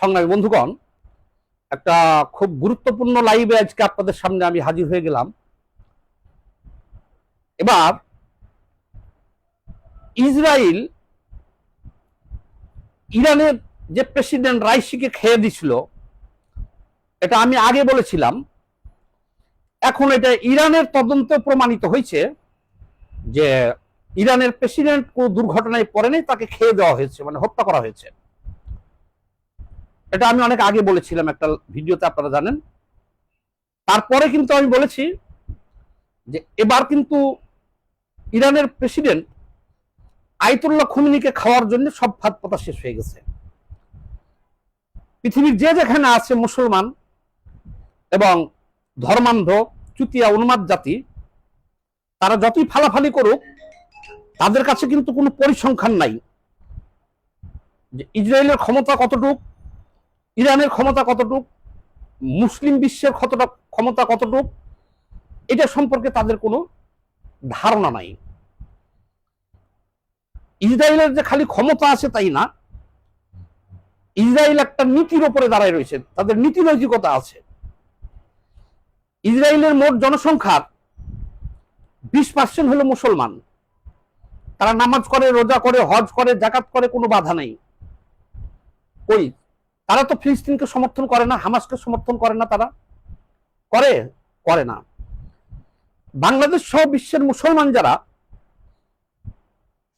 সংগ্রামী বন্ধুগণ, একটা খুব গুরুত্বপূর্ণ লাইভে আজকে আপনাদের সামনে আমি হাজির হয়ে গেলাম। এবার ইসরায়েল ইরানের যে প্রেসিডেন্ট রাইসিকে খেয়ে দিছিল, এটা আমি আগে বলেছিলাম, এখন এটা ইরানের তদন্ত প্রমাণিত হয়েছে যে ইরানের প্রেসিডেন্ট কোনো দুর্ঘটনায় পড়ে নেই তাকে খেয়ে দেওয়া হয়েছে মানে হত্যা করা হয়েছে। এটা আমি অনেক আগে বলেছিলাম একটা ভিডিওতে আপনারা জানেন। তারপরে কিন্তু আমি বলেছি যে এবার কিন্তু ইরানের প্রেসিডেন্ট আয়তুল্লাহ খুমিনিকে খাওয়ার জন্য সব ফাঁদ পাতা শেষ হয়ে গেছে। পৃথিবীর যে যেখানে আছে মুসলমান এবং ধর্মান্ধ, চুতিয়া, উন্মাদ জাতি, তারা যতই ফালাফালি করুক, তাদের কাছে কিন্তু কোনো পরিসংখ্যান নাই যে ইসরায়েলের ক্ষমতা কতটুক ইরানের ক্ষমতা কতটুক? মুসলিম বিশ্বের কতটা ক্ষমতা কতটুক? এটা সম্পর্কে তাদের কোনো ধারণা নাই। ইসরায়েলের যে খালি ক্ষমতা আছে তাই না, ইসরায়েল একটা নীতির ওপরে দাঁড়ায় রয়েছে, তাদের নীতি নৈতিকতা আছে। ইসরায়েলের মোট জনসংখ্যার বিশ পার্সেন্ট হলো মুসলমান। তারা নামাজ করে, রোজা করে, হজ করে, জাকাত করে, কোনো বাধা নেই। ওই তারা তো ফিলিস্তিনকে সমর্থন করে না, হামাসকে সমর্থন করে না তারা। করে করে না। বাংলাদেশ সহ বিশ্বের মুসলমান যারা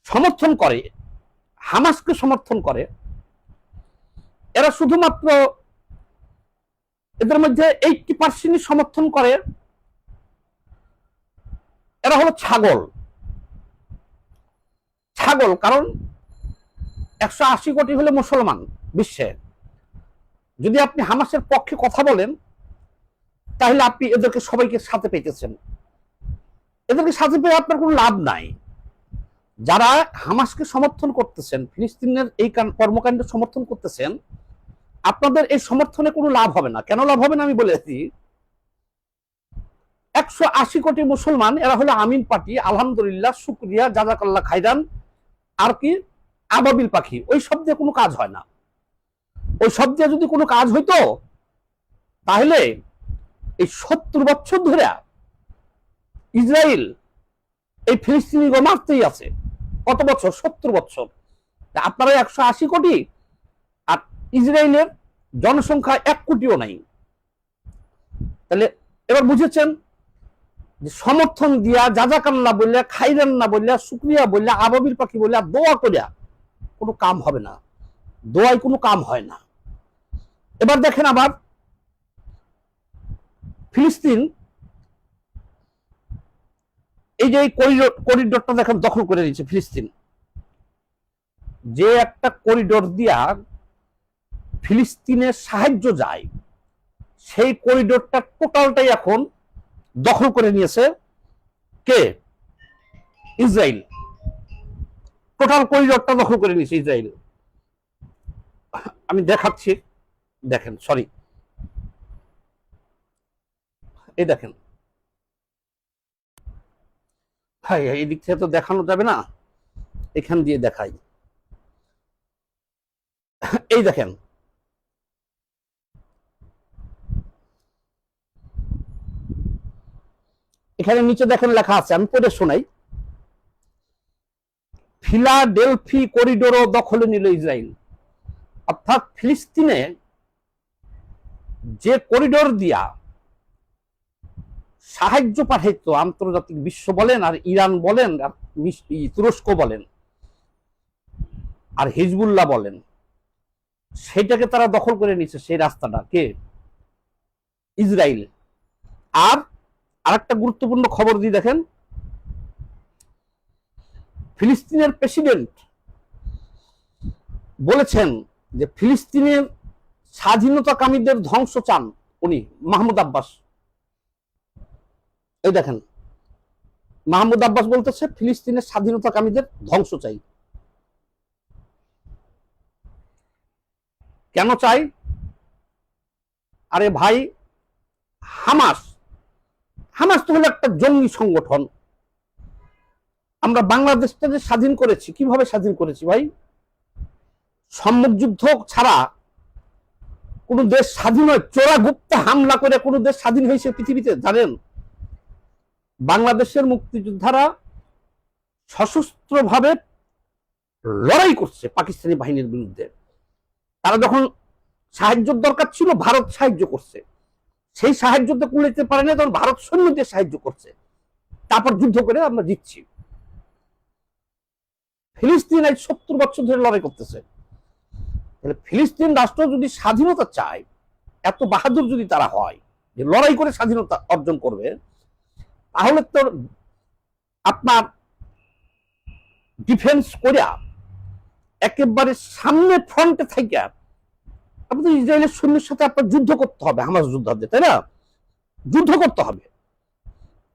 সমর্থন করে, হামাসকে সমর্থন করে, এরা শুধুমাত্র এদের মধ্যে এইটটি পার্সেন্ট সমর্থন করে। এরা হলো ছাগল। ছাগল, কারণ একশো আশি কোটি হলে মুসলমান বিশ্বে। যদি আপনি হামাসের পক্ষে কথা বলেন, তাহলে আপনি এদেরকে সবাইকে সাথে পেতেছেন। এদেরকে সাথে পেয়ে আপনার কোনো লাভ নাই। যারা হামাসকে সমর্থন করতেছেন, ফিলিস্তিনের এই কর্মকাণ্ড সমর্থন করতেছেন, আপনাদের এই সমর্থনে কোনো লাভ হবে না। কেন লাভ হবে না আমি বলেছি একশো আশি কোটি মুসলমান, এরা হলো আমিন পার্টি আলহামদুলিল্লাহ, শুক্রিয়া, জাজাকাল্লাহ খাইরান আর কি, আবাবিল পাখি। ওই শব্দে কোনো কাজ হয় না। ওই সব দিয়ে যদি কোনো কাজ হইতো, তাহলে এই সত্তর বছর ধরে ইসরায়েল এই ফিলিস্তিনি মারতেই আছে। কত বছর? সত্তর বছর। আপনারা একশো আশি কোটি আর ইসরায়েলের জনসংখ্যা এক কোটিও নাই। তাহলে এবার বুঝেছেন যে সমর্থন দিয়া যাজাকাল্লা বললে খাইরান না বললে শুক্রিয়া বললে আবাবির পাখি বললে দোয়া করিয়া কোনো কাম হবে না। দোয়ায় কোনো কাম হয় না। এবার দেখেন আবার ফিলিস্তিন এই যে করিডোরটা দেখেন দখল করে নিয়েছে ফিলিস্তিন। যে একটা করিডোর দিয়া ফিলিস্তিনের সাহায্য যায়, সেই করিডোরটা টোটালটাই এখন দখল করে নিয়েছে কে? ইসরায়েল টোটাল করিডোরটা দখল করে নিয়েছে ইসরায়েল আমি দেখাচ্ছি। দেখেন সরি এই দেখেন। ভাই, এই দিক থেকে তো দেখানো যাবে না? এখান দিয়ে দেখাই। এই দেখেন। এখানে নিচে দেখেন লেখা আছে, আমি পড়ে শোনাই। ফিলাডেলফি করিডোরও দখলে নিল ইসরায়েল অর্থাৎ ফিলিস্তিনে যে করিডোর দিয়া সাহায্য পাঠাইত আন্তর্জাতিক বিশ্ব বলেন আর ইরান বলেন আর তুরস্ক বলেন আর হিজবুল্লাহ বলেন, সেটাকে তারা দখল করে নিচ্ছে সেই রাস্তাটা। কে? ইসরায়েল আর আরেকটা গুরুত্বপূর্ণ খবর দিয়ে দেখেন, ফিলিস্তিনের প্রেসিডেন্ট বলেছেন যে ফিলিস্তিনের স্বাধীনতাকামীদের ধ্বংস চান উনি, মাহমুদ আব্বাস। এই দেখেন, মাহমুদ আব্বাস বলতেছে, ফিলিস্তিনের স্বাধীনতাকামীদের ধ্বংস চাই। কেন চাই? আরে ভাই, হামাস হামাস তো হলো একটা জঙ্গি সংগঠন। আমরা বাংলাদেশটা যে স্বাধীন করেছি। কীভাবে স্বাধীন করেছি ভাই? সম্মুখ যুদ্ধ ছাড়া কোন দেশ স্বাধীন হয়, চোরা গুপ্ত হামলা করে কোন দেশ স্বাধীন হয়েছে পৃথিবীতে, জানেন? বাংলাদেশের মুক্তিযোদ্ধারা সশস্ত্রভাবে লড়াই করছে পাকিস্তানি বাহিনীর বিরুদ্ধে। তারা যখন সাহায্যের দরকার ছিল, ভারত সাহায্য করছে। সেই সাহায্যতে কুলাইতে পারে না, তখন ভারত সৈন্য দিয়ে সাহায্য করছে। তারপর যুদ্ধ করে আমরা জিতছি। ফিলিস্তিন আজ সত্তর বছর ধরে লড়াই করতেছে। তাহলে ফিলিস্তিন রাষ্ট্র যদি স্বাধীনতা চায়, এত বাহাদুর যদি তারা হয়, যে লড়াই করে স্বাধীনতা অর্জন করবে, তাহলে তো আপনার ডিফেন্স করিয়া একেবারে সামনে ফ্রন্টে থেকে আপনাদের ইসরায়েলের সৈন্যের সাথে আপনার যুদ্ধ করতে হবে, হামাস যোদ্ধাদের তাই না? যুদ্ধ করতে হবে।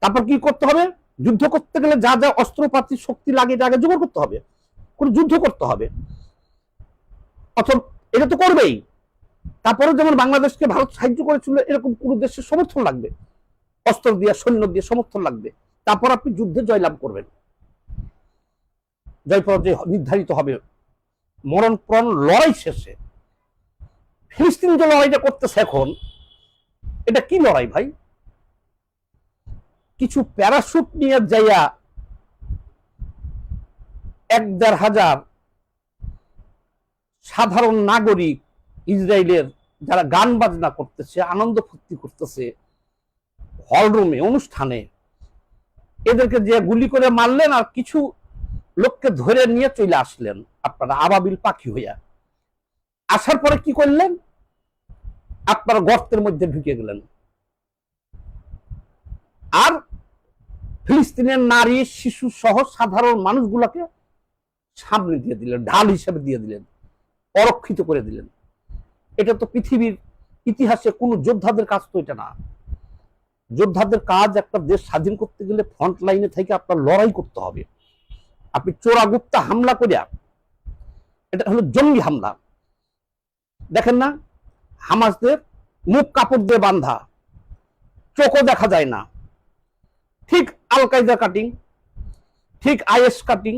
তারপর কি করতে হবে? যুদ্ধ করতে গেলে যা যা অস্ত্রপাতি, শক্তি লাগে আগে জোগাড় করতে হবে। কোন যুদ্ধ করতে হবে। অথবা এটা তো করবেই। তারপরে যেমন বাংলাদেশকে ভারত সাহায্য করেছিল, এরকম কোন দেশের সমর্থন লাগবে। অস্ত্র দিয়ে, সৈন্য দিয়ে সমর্থন লাগবে। তারপর আপনি যুদ্ধে জয়লাভ করবেন। জয় পরাজয় নির্ধারিত হবে। মরণ প্রাণ লড়াই শেষে। ফিলিস্তিন যে লড়াইটা করতেছে এখন, এটা কি লড়াই ভাই? কিছু প্যারাশুট নিয়ে যাইয়া এক দেড় হাজার সাধারণ নাগরিক ইসরায়েলের যারা গান বাজনা করতেছে, আনন্দ ফুর্তি করতেছে হলরুমে অনুষ্ঠানে, এদেরকে যে গুলি করে মারলেন আর কিছু লোককে ধরে নিয়ে চলে আসলেন, আপনারা আবাবিল পাখি হইয়া। আসার পরে কি করলেন? আপনারা গর্তের মধ্যে ঢুকে গেলেন। আর ফিলিস্তিনের নারী, শিশু সহ সাধারণ মানুষগুলোকে সামনে দিয়ে দিলেন, ঢাল হিসেবে দিয়ে দিলেন। অরক্ষিত করে দিলেন। এটা তো পৃথিবীর ইতিহাসে কোন যোদ্ধাদের কাজ তো এটা না। যোদ্ধাদের কাজ একটা দেশ স্বাধীন করতে গেলে ফ্রন্ট লাইনে থেকে আপনার লড়াই করতে হবে। আপনি চোরাগুপ্তা হামলা করিয়া, এটা হলো জঙ্গি হামলা। দেখেন না, হামাসদের মুখ কাপড় দিয়ে বান্ধা চোখও দেখা যায় না। ঠিক আল কায়দা কাটিং ঠিক আইএস কাটিং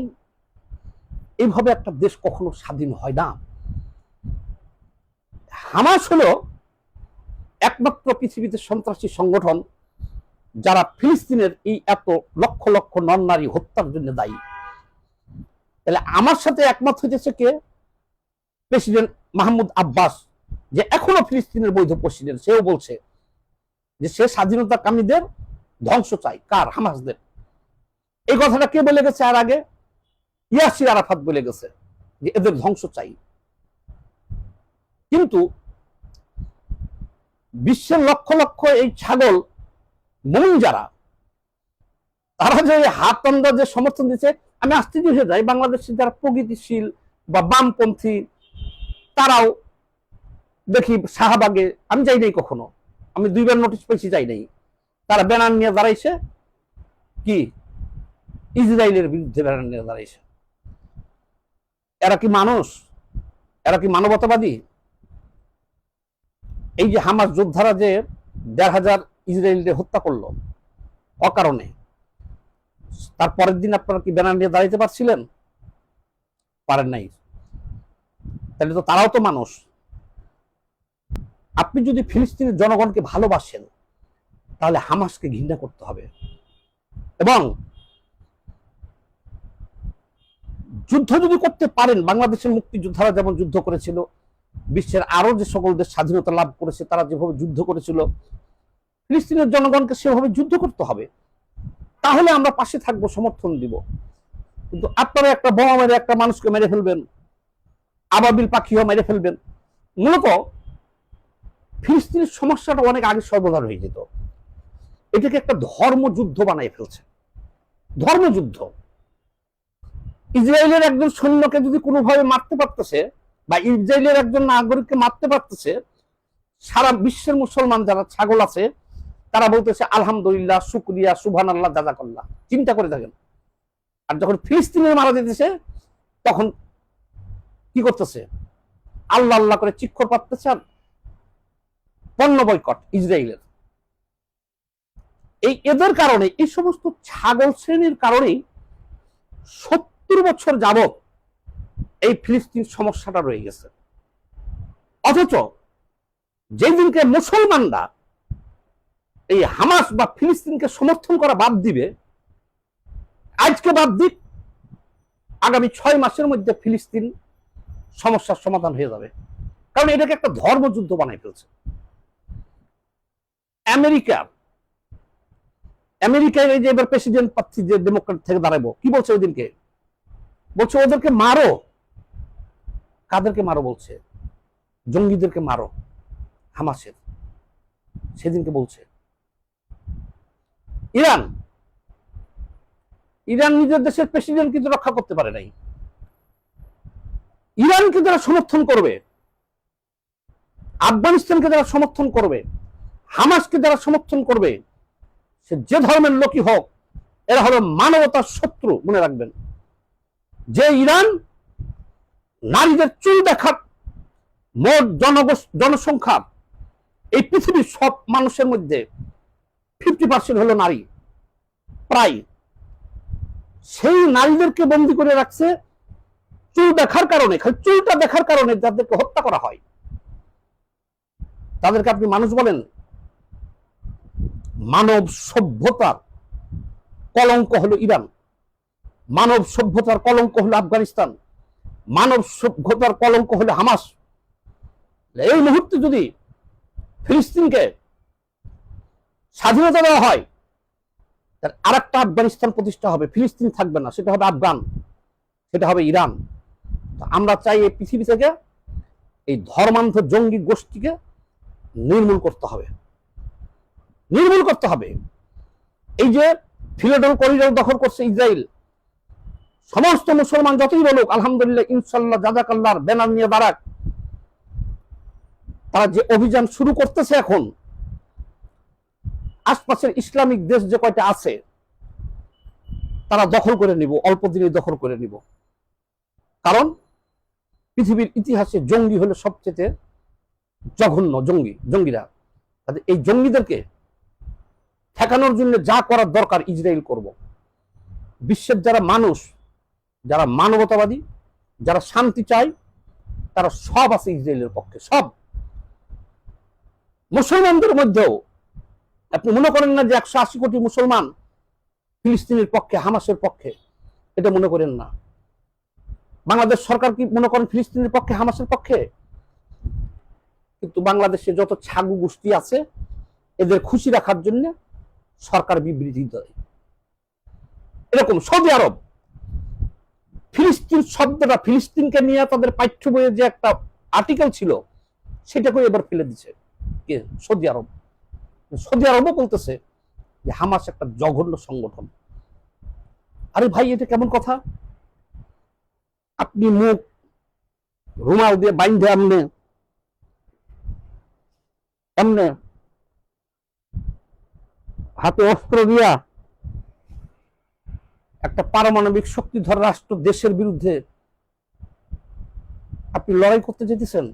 এইভাবে একটা দেশ কখনো স্বাধীন হয় না। হামাস হলো একমাত্র পৃথিবীতে সন্ত্রাসী সংগঠন যারা ফিলিস্তিনের এই এত লক্ষ লক্ষ নন নারী হত্যার জন্য দায়ী। তাহলে আমার সাথে একমত হইতেছে কে? প্রেসিডেন্ট মাহমুদ আব্বাস, যে এখনও ফিলিস্তিনের বৈধ প্রেসিডেন্ট, সেও বলছে যে সে স্বাধীনতা কামীদের ধ্বংস চাই কার? হামাসদের। এই কথাটা কে বলে গেছে আর আগে? ইয়াসির আরাফাত বলে গেছে যে এদের ধ্বংস চাই। কিন্তু বিশ্বের লক্ষ লক্ষ এই ছাগল, মন যারা, তারা যে হাত যে সমর্থন দিচ্ছে, আমি আশ্চর্য হয়ে যাই। বাংলাদেশের যারা প্রগতিশীল বা বামপন্থী, তারাও দেখি শাহবাগে, আমি যাই নাই কখনো। আমি দুইবার নোটিশ পেয়েছি, যাই নাই। তারা ব্যানার নিয়ে দাঁড়াইছে। কি? ইসরায়েলের বিরুদ্ধে ব্যানার নিয়ে দাঁড়াইছে। এরা কি মানুষ? এরা কি মানবতাবাদী? এই যে হামাস যোদ্ধারা যে দেড় হাজার ইসরায়েলদের হত্যা করল, অকারণে, তার পরের দিন আপনারা কি ব্যানার নিয়ে দাঁড়াইতে পারছিলেন? পারেন নাই। তাহলে তো তারাও তো মানুষ। আপনি যদি ফিলিস্তিনের জনগণকে ভালোবাসেন, তাহলে হামাসকে ঘৃণা করতে হবে। এবং যুদ্ধ যদি করতে পারেন, বাংলাদেশের মুক্তিযোদ্ধারা যেমন যুদ্ধ করেছিল বিশ্বের আরও যে সকল দেশ স্বাধীনতা লাভ করেছে, তারা যেভাবে যুদ্ধ করেছিল, ফিলিস্তিনের জনগণকে সেভাবে যুদ্ধ করতে হবে। তাহলে আমরা পাশে থাকব, সমর্থন দিব। কিন্তু আপনারা একটা বোমা মেরে একটা মানুষকে মেরে ফেলবেন, আবাবিল পাখিও মেরে ফেলবেন। মূলত ফিলিস্তিনের সমস্যাটা অনেক আগে সর্বদান হয়ে যেত। এটাকে একটা ধর্মযুদ্ধ বানাই ফেলছে। ধর্মযুদ্ধ। ইসরায়েলের একজন সৈন্যকে যদি কোনোভাবে মারতে পারতেছে বা ইসরায়েলের একজন নাগরিককে মারতে পারতেছে, সারা বিশ্বের মুসলমান যারা ছাগল আছে, তারা বলতেছে, আলহামদুলিল্লাহ, শুক্রিয়া সুভান আল্লাহ জাজাকাল্লাহ চিন্তা করে থাকেন আর যখন ফিলিস্তিনের মারা যেতেছে, তখন কি করতেছে? আল্লাহ আল্লাহ করে চিক্ষর পাচ্ছে আর পণ্য বয়কট ইসরায়েলের। এই এদের কারণে এই সমস্ত ছাগল শ্রেণির কারণেই সত্তর বছর যাবত এই ফিলিস্তিন সমস্যাটা রয়ে গেছে। অথচ যেদিনকে মুসলমানরা এই হামাস বা ফিলিস্তিনকে সমর্থন করা বাদ দিবে, আজকে বাদ দিক, আগামী ছয় মাসের মধ্যে ফিলিস্তিন সমস্যার সমাধান হয়ে যাবে। কারণ এটাকে একটা ধর্মযুদ্ধ বানাই ফেলছে। আমেরিকা আমেরিকায় এই যে এবার প্রেসিডেন্ট প্রার্থী যে ডেমোক্রেট থেকে দাঁড়াবো, কি বলছে ওই দিনকে? বলছে ওদেরকে মারো। কাদেরকে মারো বলছে? জঙ্গিদেরকে মারো। হামাসের। সেদিনকে বলছে। ইরান। ইরান নিজের দেশের প্রেসিডেন্ট কিন্তু রক্ষা করতে পারে নাই। ইরানকে যারা সমর্থন করবে, আফগানিস্তানকে যারা সমর্থন করবে, হামাসকে যারা সমর্থন করবে, সে যে ধর্মের লোকই হোক, এরা হলো মানবতার শত্রু মনে রাখবেন। যে ইরান নারীদের চুল দেখার মোট জনসংখ্যা এই পৃথিবীর সব মানুষের মধ্যে ফিফটি পার্সেন্ট হলো নারী। প্রায় সেই নারীদেরকে বন্দি করে রাখছে চুল দেখার কারণে, খালি চুলটা দেখার কারণে যাদেরকে হত্যা করা হয়। তাদেরকে আপনি মানুষ বলেন, মানব সভ্যতার কলঙ্ক হলো ইরান। মানব সভ্যতার কলঙ্ক হলো আফগানিস্তান। মানব সভ্যতার কলঙ্ক হলে হামাস। এই মুহূর্তে যদি ফিলিস্তিনকে স্বাধীনতা দেওয়া হয় তার আর একটা আফগানিস্তান প্রতিষ্ঠা হবে। ফিলিস্তিন থাকবে না, সেটা হবে আফগান, সেটা হবে ইরান। আমরা চাই এই পৃথিবী থেকে এই ধর্মান্ধ জঙ্গি গোষ্ঠীকে নির্মূল করতে হবে। নির্মূল করতে হবে। এই যে ফিলেডল করিডোর দখল করছে ইসরায়েল সমস্ত মুসলমান যতই বলুক, আলহামদুলিল্লাহ ইনশাল্লাহ জাজাকাল্লার ব্যানার নিয়ে দাঁড়াক। তারা যে অভিযান শুরু করতেছে এখন, আশপাশের ইসলামিক দেশ যে কয়টা আছে, তারা দখল করে নিব, অল্প দিনে দখল করে নিব। কারণ, পৃথিবীর ইতিহাসে জঙ্গি হলো সবচেয়ে জঘন্য জঙ্গি, জঙ্গিরা। তাদের এই জঙ্গিদেরকে ঠেকানোর জন্য যা করার দরকার, ইসরায়েল করব। বিশ্বের যারা মানুষ যারা মানবতাবাদী, যারা শান্তি চায়, তারা সব আছে ইসরায়েলের পক্ষে, সব। মুসলমানদের মধ্যেও আপনি মনে করেন না যে একশো আশি কোটি মুসলমান ফিলিস্তিনের পক্ষে, হামাসের পক্ষে? এটা মনে করেন না। বাংলাদেশ সরকার কি মনে করেন ফিলিস্তিনের পক্ষে, হামাসের পক্ষে? কিন্তু বাংলাদেশে যত ছাগু গোষ্ঠী আছে, এদের খুশি রাখার জন্য সরকার বিবৃতি দেয়। এরকম সৌদি আরব ফিলিস্তিন শব্দটা, ফিলিস্তিনকে নিয়ে তাদের পাঠ্য বইয়ে যে একটা আর্টিকেল ছিল সেটাকে এবার ফেলে দিছে কে? সৌদি আরব। সৌদি আরবও বলতেছে যে হামাস একটা জঘন্য সংগঠন। আরে ভাই, এটা কেমন কথা? আপনি মুখ রুমাল দিয়ে বাইন্ধে আমনে এমনে হাতে অস্ত্র দিয়া একটা পারমাণবিক শক্তিধর রাষ্ট্র দেশের বিরুদ্ধে আপনি লড়াই করতে যেতেছেন?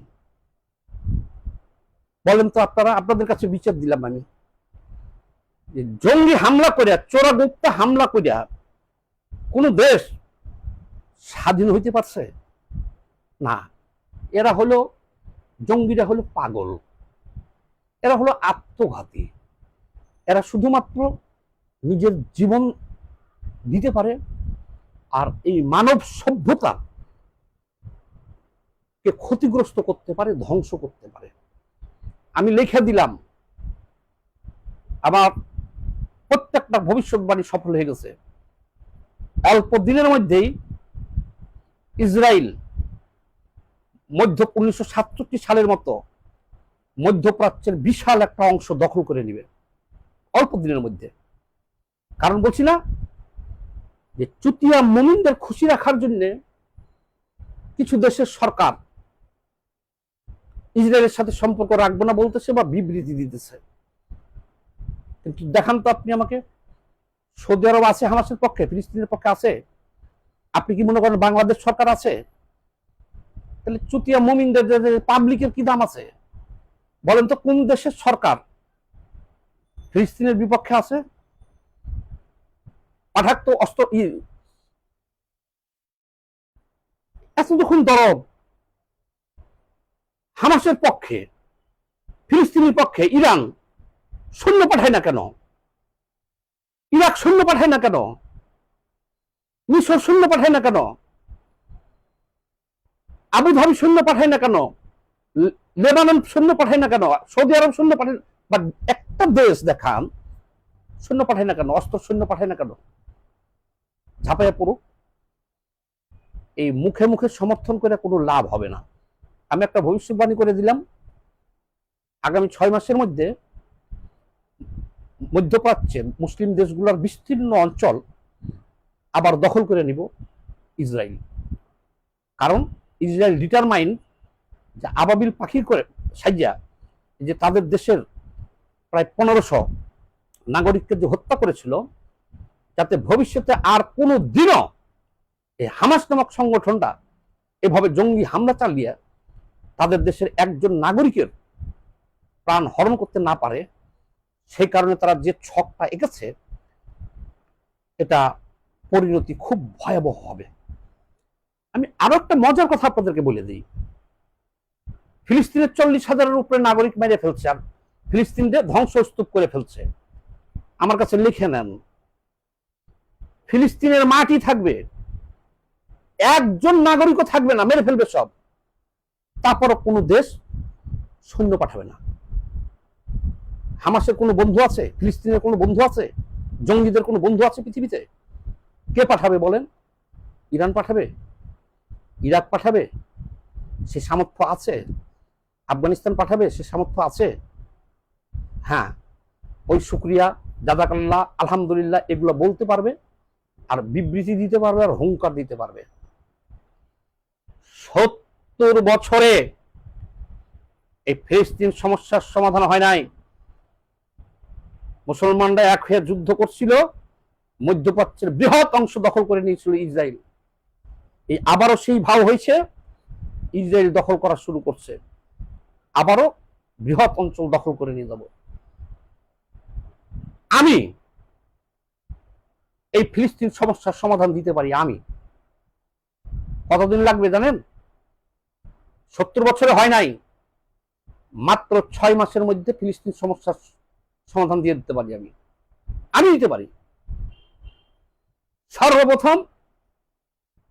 বলেন তো আপনারা, আপনাদের কাছে বিচার দিলাম আমি। জঙ্গি হামলা করিয়া, চোরাগুপ্তা হামলা করিয়া কোন দেশ স্বাধীন হইতে পারছে? না। এরা হলো, জঙ্গিরা হলো পাগল। এরা হলো আত্মঘাতী। এরা শুধুমাত্র নিজের জীবন দিতে পারে আর এই মানব সভ্যতা কে ক্ষতিগ্রস্ত করতে পারে, ধ্বংস করতে পারে। আমি লিখে দিলাম, আমার প্রত্যেকটা ভবিষ্যৎবাণী সফল হয়ে গেছে। অল্প দিনের মধ্যেই ইসরায়েল মধ্য উনিশশো সাতষট্টি সালের মতো মধ্যপ্রাচ্যের বিশাল একটা অংশ দখল করে নিবে। অল্প দিনের মধ্যে। কারণ বলছি না যে চুতিয়া মমিনদের খুশি রাখার জন্য কিছু দেশের সরকার ইসরায়েলের সাথে সম্পর্ক রাখব না বলতেছে বা বিবৃতি দিতেছে। কিন্তু দেখান তো আপনি আমাকে, সৌদি আরব আছে, হামাসের পক্ষে, ফিলিস্তিনের পক্ষে আছে। আপনি কি মনে করেন বাংলাদেশ সরকার আছে? তাহলে চুতিয়া মমিনদের পাবলিকের কি দাম আছে? বলেন তো কোন দেশের সরকার ফিলিস্তিনের বিপক্ষে আছে? পাঠাক তো এত যখন দরদ হামাসের পক্ষে, ফিলিস্তিনের পক্ষে, ইরান সৈন্য পাঠায় না কেন? ইরাক সৈন্য পাঠায় না কেন? মিশর সৈন্য পাঠায় না কেন? আবুধাবি সৈন্য পাঠায় না কেন? লেবানন সৈন্য পাঠায় না কেন? সৌদি আরব সৈন্য পাঠায় বা একটা দেশ দেখান, সৈন্য পাঠায় না কেন? অস্ত্র সৈন্য পাঠায় না কেন? ঝাঁপাইয়া পড়ুক, এই মুখে মুখে সমর্থন করে কোনো লাভ হবে না। আমি একটা ভবিষ্যৎবাণী করে দিলাম, আগামী ছয় মাসের মধ্যে মধ্যপ্রাচ্যের মুসলিম দেশগুলোর বিস্তীর্ণ অঞ্চল আবার দখল করে নিব ইসরায়েল। কারণ ইসরায়েল ডিটারমাইন যে আবাবিল পাখির করে সাইজা যে তাদের দেশের প্রায় পনেরোশো নাগরিককে যে হত্যা করেছিল যাতে ভবিষ্যতে আর কোনো দিনও এই হামাস নামক সংগঠনটা এভাবে জঙ্গি হামলা চালিয়ে তাদের দেশের একজন নাগরিকের প্রাণ হরণ করতে না পারে, সেই কারণে তারা যে ছকটা এঁকেছে, এটা পরিণতি খুব ভয়াবহ হবে। আমি আরও একটা মজার কথা আপনাদেরকে বলে দিই। ফিলিস্তিনের চল্লিশ হাজারের উপরে নাগরিক মেরে ফেলছে আর ফিলিস্তিনদের ধ্বংসস্তূপ করে ফেলছে। আমার কাছে লিখে নেন ফিলিস্তিনের মাটি থাকবে। একজন নাগরিকও থাকবে না, মেরে ফেলবে সব। তারপরও কোনো দেশ সৈন্য পাঠাবে না। হামাসের কোনো বন্ধু আছে? ফিলিস্তিনের কোনো বন্ধু আছে? জঙ্গিদের কোনো বন্ধু আছে পৃথিবীতে? কে পাঠাবে বলেন? ইরান পাঠাবে? ইরাক পাঠাবে? সে সামর্থ্য আছে? আফগানিস্তান পাঠাবে? সে সামর্থ্য আছে? হ্যাঁ ওই শুক্রিয়া জাদাকাল্লাহ আলহামদুলিল্লাহ, এগুলো বলতে পারবে। আর বিবৃতি দিতে পারবে আর হুঙ্কার দিতে পারবে। সত্তর বছরে এই ফিলিস্তিন সমস্যার সমাধান হয় নাই। মুসলমানরা এক হয়ে যুদ্ধ করছিল, মধ্যপ্রাচ্যের বৃহৎ অংশ দখল করে নিয়েছিল ইসরায়েল। এই আবারও সেই ভাব হয়েছে, ইসরায়েল দখল করা শুরু করছে। আবারও বৃহৎ অঞ্চল দখল করে নিয়ে যাব। আমি এই ফিলিস্তিন সমস্যার সমাধান দিতে পারি আমি। কতদিন লাগবে জানেন? সত্তর বছরে হয় নাই। মাত্র ছয় মাসের মধ্যে ফিলিস্তিন সমস্যার সমাধান দিয়ে দিতে পারি আমি। আমি দিতে পারি। সর্বপ্রথম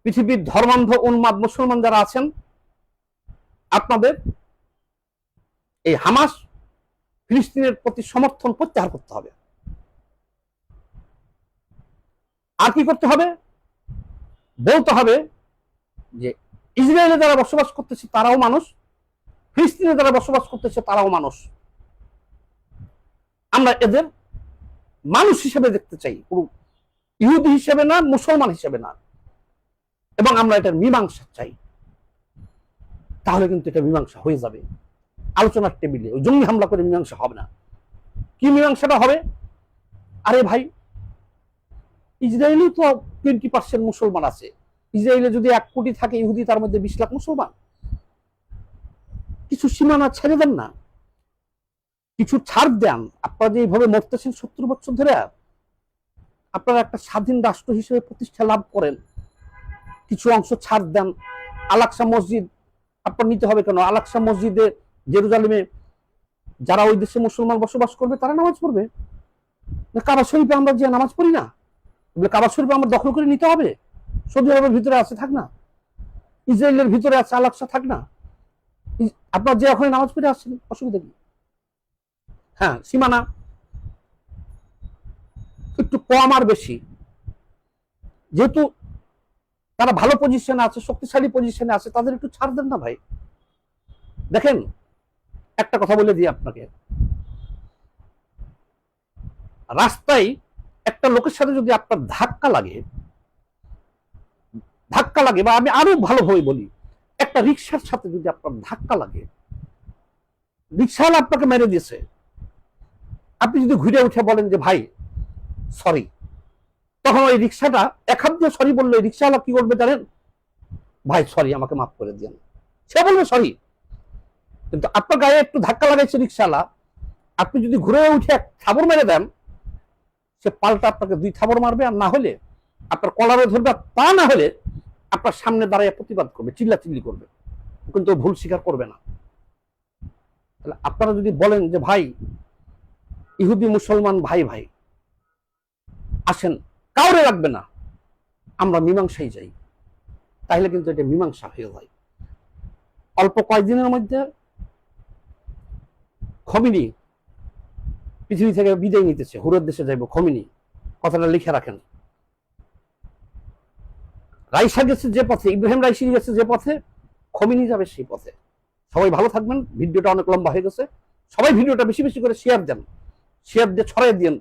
পৃথিবীর ধর্মান্ধ উন্মাদ মুসলমান যারা আছেন, আপনাদের এই হামাস ফিলিস্তিনের প্রতি সমর্থন প্রত্যাহার করতে হবে। আর কি করতে হবে? বলতে হবে যে ইসরায়েলে যারা বসবাস করতেছে তারাও মানুষ, ফিলিস্তিনে যারা বসবাস করতেছে তারাও মানুষ। আমরা এদের মানুষ হিসেবে দেখতে চাই পুরো ইহুদি হিসেবে না, মুসলমান হিসেবে না। এবং আমরা এটার মীমাংসা চাই। তাহলে কিন্তু এটা মীমাংসা হয়ে যাবে। আলোচনার টেবিলে, ওই জঙ্গি হামলা করে মীমাংসা হবে না। কি মীমাংসাটা হবে? আরে ভাই ইসরায়েলেও তো টোয়েন্টি পার্সেন্ট মুসলমান আছে। ইসরায়েলে যদি এক কোটি থাকে, ইহুদি তার মধ্যে বিশ লাখ মুসলমান। কিছু সীমানা ছেড়ে দেন না। কিছু ছাড় দেন। আপনারা যে এইভাবে মরতেছেন সত্তর বছর ধরে, আপনারা একটা স্বাধীন রাষ্ট্র হিসেবে প্রতিষ্ঠা লাভ করেন। কিছু অংশ ছাড় দেন। আলাকসা মসজিদ, আপনার নিতে হবে কেন? আলাকসা মসজিদে জেরুজালেমে যারা ওই দেশে মুসলমান বসবাস করবে, তারা নামাজ পড়বে। কাবা শরীফে আমরা যে নামাজ পড়ি না? বলে কাবা শরীফে আমরা দখল করে নিতে হবে? সৌদি আরবের ভিতরে আছে, থাক না। ইসরায়েলের ভিতরে আছে আলাকসা থাক না। আপনার যে ওখানে নামাজ পড়ে আসছেন, অসুবিধা কি? হ্যাঁ সীমানা একটু কম আর বেশি। যেহেতু তারা ভালো পজিশনে আছে, শক্তিশালী পজিশনে আছে, তাদের একটু ছাড় দেন না ভাই। দেখেন, একটা কথা বলে দিই আপনাকে। রাস্তায় একটা লোকের সাথে যদি আপনার ধাক্কা লাগে ধাক্কা লাগে বা আমি আরও ভালোভাবে বলি, একটা রিক্সার সাথে যদি আপনার ধাক্কা লাগে রিক্সাওয়ালা আপনাকে মেরে দিয়েছে। আপনি যদি ঘুরে উঠে বলেন যে, ভাই সরি তখন ওই রিক্সাটা এক হাত দিয়ে সরি বলল রিক্সাওয়ালা কি করবে জানেন? ভাই সরি আমাকে মাফ করে দিন সে বলবে সরি কিন্তু আপনার গায়ে একটু ধাক্কা লাগাইছে রিক্সাওয়ালা আপনি যদি ঘুরে উঠে এক থাবর মেরে দেন সে পাল্টা আপনাকে দুই থাবর মারবে আর না হলে আপনার কলারে ধরবে তা না হলে আপনার সামনে দাঁড়িয়ে প্রতিবাদ করবে চিল্লা চিল্লি করবে। কিন্তু ভুল স্বীকার করবে না। তাহলে আপনারা যদি বলেন যে, ভাই, ইহুদি, মুসলমান, ভাই ভাই, আসেন, কাউরে লাগবে না, আমরা মীমাংসায় যাই। তাহলে কিন্তু এটা মীমাংসা হয়ে যায়। অল্প কয়েকদিনের মধ্যে খমিনি পৃথিবী থেকে বিদায় নিতেছে হুরের দেশে যাইব, খমিনি। কথাটা লিখে রাখেন। রাইসা গেছে যে পথে, ইব্রাহিম রাইসি গেছে যে পথে, খমিনি যাবে সেই পথে। সবাই ভালো থাকবেন, ভিডিওটা অনেক লম্বা হয়ে গেছে। সবাই ভিডিওটা বেশি বেশি করে শেয়ার দেন। শেয়ার দিয়ে ছড়াই দেন